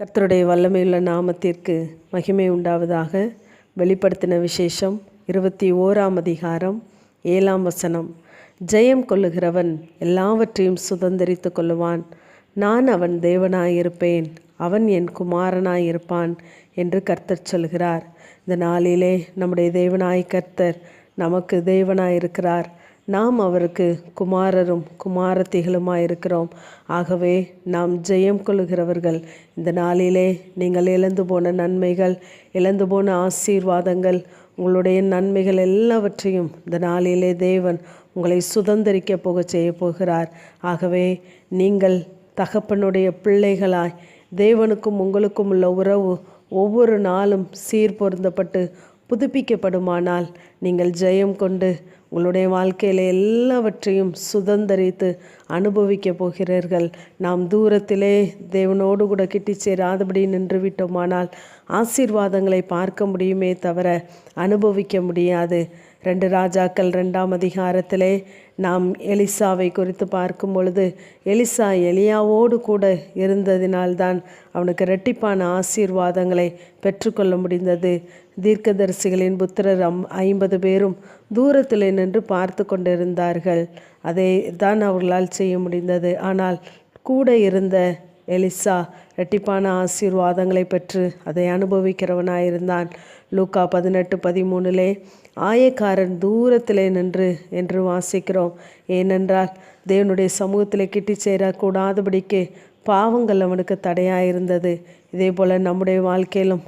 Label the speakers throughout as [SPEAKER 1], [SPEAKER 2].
[SPEAKER 1] கர்த்தருடைய வல்லமையுள்ள நாமத்திற்கு மகிமை உண்டாவதாக. வெளிப்படுத்தின விசேஷம் இருபத்தி ஓராம் அதிகாரம் ஏழாம் வசனம். ஜெயம் கொள்ளுகிறவன் எல்லாவற்றையும் சுதந்திரித்து கொள்ளுவான். நான் அவன் தேவனாயிருப்பேன் அவன் என் குமாரனாயிருப்பான் என்று கர்த்தர் சொல்கிறார். இந்த நாளிலே நம்முடைய தேவனாய் கர்த்தர் நமக்கு தேவனாயிருக்கிறார். நாம் அவருக்கு குமாரரும் குமாரத்திகளுமாக இருக்கிறோம் ஆகவே நாம் ஜெயம் கொள்கிறவர்கள் இந்த நாளிலே நீங்கள் இழந்து போன நன்மைகள் இழந்து போன ஆசீர்வாதங்கள் உங்களுடைய நன்மைகள் எல்லாவற்றையும் இந்த நாளிலே தேவன் உங்களை சுதந்திரிக்க போக செய்ய போகிறார். ஆகவே நீங்கள் தகப்பனுடைய பிள்ளைகளாய் தேவனுக்கும் உங்களுக்கும் உள்ள உறவு ஒவ்வொரு நாளும் சீர் பொருந்தப்பட்டு புதுப்பிக்கப்படுமானால் நீங்கள் ஜெயம் கொண்டு உங்களுடைய வாழ்க்கையில் எல்லாவற்றையும் சுதந்திரித்து அனுபவிக்க போகிறீர்கள். நாம் தூரத்திலே தேவனோடு கூட கிட்டி சேராதபடி நின்று விட்டோமானால் ஆசீர்வாதங்களை பார்க்க முடியுமே தவிர அனுபவிக்க முடியாது. ரெண்டு ராஜாக்கள் ரெண்டாம் அதிகாரத்திலே நாம் எலிசாவை குறித்து பார்க்கும் பொழுது எலிசா எலியாவோடு கூட இருந்ததினால்தான் அவனுக்கு ரெட்டிப்பான ஆசீர்வாதங்களை பெற்றுக்கொள்ள முடிந்தது. தீர்க்கதரிசிகளின் புத்திரர் அம் ஐம்பது பேரும் தூரத்தில் நின்று பார்த்து கொண்டிருந்தார்கள். அதை தான் அவர்களால் செய்ய முடிந்தது. ஆனால் கூட இருந்த எலிசா ரெட்டிப்பான ஆசீர்வாதங்களை பெற்று அதை அனுபவிக்கிறவனாயிருந்தான். லூக்கா பதினெட்டு பதிமூணுலே ஆயக்காரன் தூரத்திலே நின்று என்று வாசிக்கிறோம். ஏனென்றால் தேவனுடைய சமூகத்தில் கிட்டி சேரக்கூடாதபடிக்கு பாவங்கள் அவனுக்கு தடையாக இருந்தது இதே போல் நம்முடைய வாழ்க்கையிலும்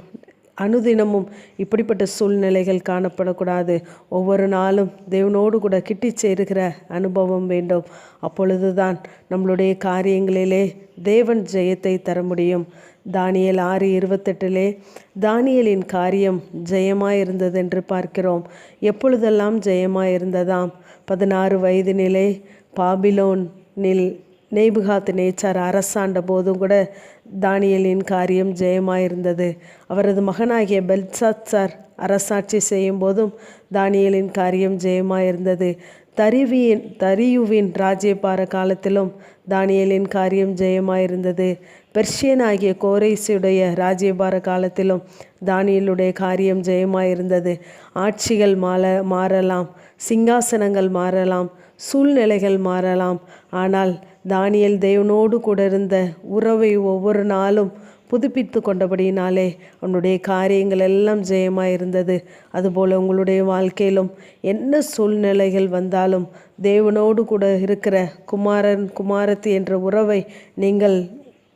[SPEAKER 1] அனுதினமும் இப்படிப்பட்ட சூழ்நிலைகள் காணப்படக்கூடாது. ஒவ்வொரு நாளும் தேவனோடு கூட கிட்டி சேருகிற அனுபவம் வேண்டும். அப்பொழுதுதான் நம்மளுடைய காரியங்களிலே தேவன் ஜெயத்தை தர முடியும். தானியல் ஆறு இருபத்தெட்டிலே தானியலின் காரியம் ஜெயமாயிருந்தது என்று பார்க்கிறோம். எப்பொழுதெல்லாம் ஜெயமாயிருந்ததாம்? பதினாறு வயதினிலே பாபிலோனில் நெய்புகாத்து நேச்சார் அரசாண்ட போதும் கூட தானியலின் காரியம் ஜெயமாயிருந்தது. அவரது மகனாகிய பெல்சாத் சார் அரசாட்சி செய்யும் போதும் தானியலின் காரியம் ஜெயமாயிருந்தது. தரிவியின் தரியுவின் ராஜ்யபார காலத்திலும் தானியலின் காரியம் ஜெயமாயிருந்தது. பெர்ஷியன் ஆகிய கோரைசுடைய ராஜ்யபார காலத்திலும் தானியலுடைய காரியம் ஜெயமாயிருந்தது. ஆட்சிகள் மாற மாறலாம் சிங்காசனங்கள் மாறலாம் சூழ்நிலைகள் மாறலாம். ஆனால் தானியல் தேவனோடு கூட இருந்த உறவை ஒவ்வொரு நாளும் புதுப்பித்து கொண்டபடியினாலே உன்னுடைய காரியங்கள் எல்லாம் ஜெயமாக இருந்தது அதுபோல் உங்களுடைய வாழ்க்கையிலும் என்ன சூழ்நிலைகள் வந்தாலும் தேவனோடு கூட இருக்கிற குமாரன் குமாரத்தி என்ற உறவை நீங்கள்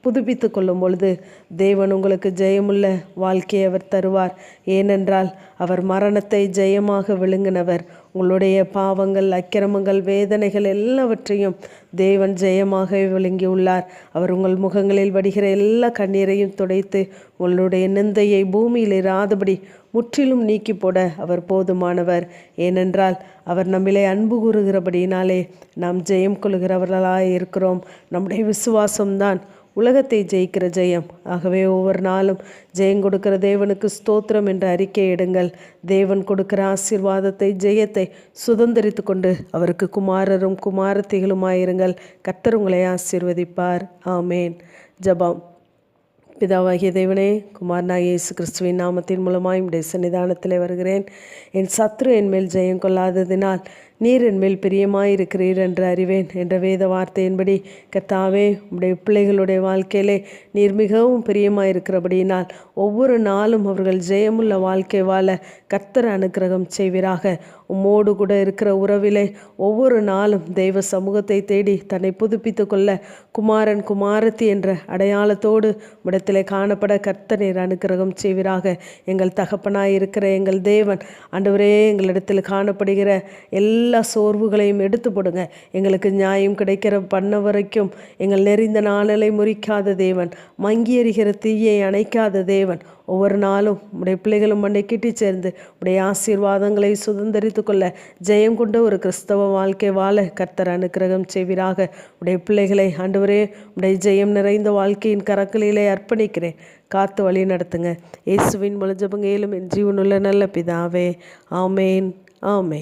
[SPEAKER 1] புதுப்பித்து கொள்ளும் பொழுது தேவன் உங்களுக்கு ஜெயமுள்ள வாழ்க்கையை அவர் தருவார். ஏனென்றால் அவர் மரணத்தை ஜெயமாக விழுங்கினவர். உங்களுடைய பாவங்கள் அக்கிரமங்கள் வேதனைகள் எல்லாவற்றையும் தேவன் ஜெயமாக விளங்கியுள்ளார் அவர் உங்கள் முகங்களில் வடிகிற எல்லா கண்ணீரையும் துடைத்து உங்களுடைய நிந்தையை பூமியில் இராதபடி முற்றிலும் நீக்கி போட அவர் போதுமானவர். ஏனென்றால் அவர் நம்மிலே அன்பு கூறுகிறபடியினாலே நாம் ஜெயம் கொள்கிறவர்களாக இருக்கிறோம் நம்முடைய விசுவாசம்தான் உலகத்தை ஜெயிக்கிற ஜெயம். ஆகவே ஒவ்வொரு நாளும் ஜெயம் கொடுக்கிற தேவனுக்கு ஸ்தோத்திரம் என்று அறிக்கை எடுங்கள். தேவன் கொடுக்கிற ஆசீர்வாதத்தை ஜெயத்தை சுதந்திரித்து கொண்டு அவருக்கு குமாரரும் குமாரத்திகளுமாயிருங்கள் கர்த்தர் உங்களை ஆசீர்வதிப்பார். ஆமேன். ஜபாம். பிதாவாகிய தேவனே குமாரனாக இயேசு கிறிஸ்துவின் நாமத்தின் மூலமாய் உடைய சன்னிதானத்தில் வருகிறேன். என் சத்ரு என் மேல் ஜெயம் கொள்ளாததினால் நீர் என்மேல் பிரியமாயிருக்கிறீர் என்று அறிவேன் என்ற வேத வார்த்தையின்படி கத்தாவே உடைய பிள்ளைகளுடைய வாழ்க்கையிலே நீர் மிகவும் பிரியமாயிருக்கிறபடியினால் ஒவ்வொரு நாளும் அவர்கள் ஜெயமுள்ள வாழ்க்கை வாழ கர்த்தர் அனுக்கிரகம் செய்வீராக. உம்மோடு கூட இருக்கிற உறவிலே ஒவ்வொரு நாளும் தெய்வ சமூகத்தை தேடி தன்னை புதுப்பித்து கொள்ள குமாரன் குமாரத்தி என்ற அடையாளத்தோடு இடத்திலே காணப்பட கர்த்தனீர் அனுக்கிரகம் செய்வீராக. எங்கள் தகப்பனாய் இருக்கிற எங்கள் தேவன் அன்றுவரே எங்களிடத்தில் காணப்படுகிற எல்லா எல்லா சோர்வுகளையும் எடுத்து போடுங்க எங்களுக்கு நியாயம் கிடைக்கிற பண்ண வரைக்கும் எங்கள் நெறிந்த நாளலை முறிக்காத தேவன் மங்கி எறிகிற தீயை அணைக்காத தேவன். ஒவ்வொரு நாளும் உடைய பிள்ளைகளும் மண்ணை கிட்டி சேர்ந்து உடைய ஆசீர்வாதங்களை சுதந்திரித்து கொள்ள ஜெயம் கொண்ட ஒரு கிறிஸ்தவ வாழ்க்கை வாழ கர்த்தர் அனுக்கிரகம் செய்வீராக. உடைய பிள்ளைகளை ஆண்டவரே உடைய ஜெயம் நிறைந்த வாழ்க்கையின் கரக்கலிலே அர்ப்பணிக்கிறேன். காத்து வழி நடத்துங்க. இயேசுவின் முழு ஜபங்கையிலும் என் ஜீவனுள்ள நல்ல பிதாவே. ஆமேன். ஆமேன்.